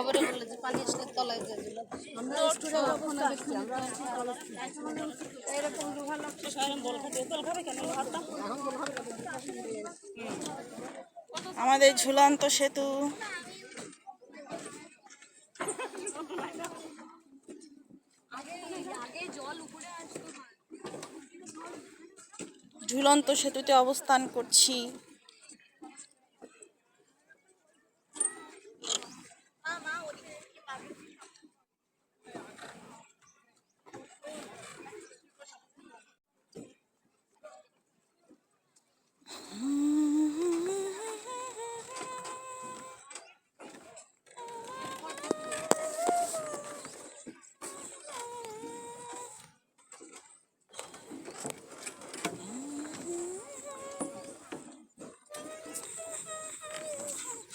খবরে বলল যে পানি আসলে তলায় যায় আমরা এরকম আমাদের ঝুলন্ত সেতু। ঝুলন্ত সেতুতে অবস্থান করছি।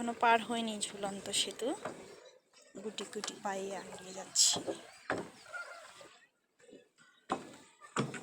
এখনও পার হয়নি ঝুলন্ত সেতু। গুটি গুটি পায়ে আগিয়ে যাচ্ছি।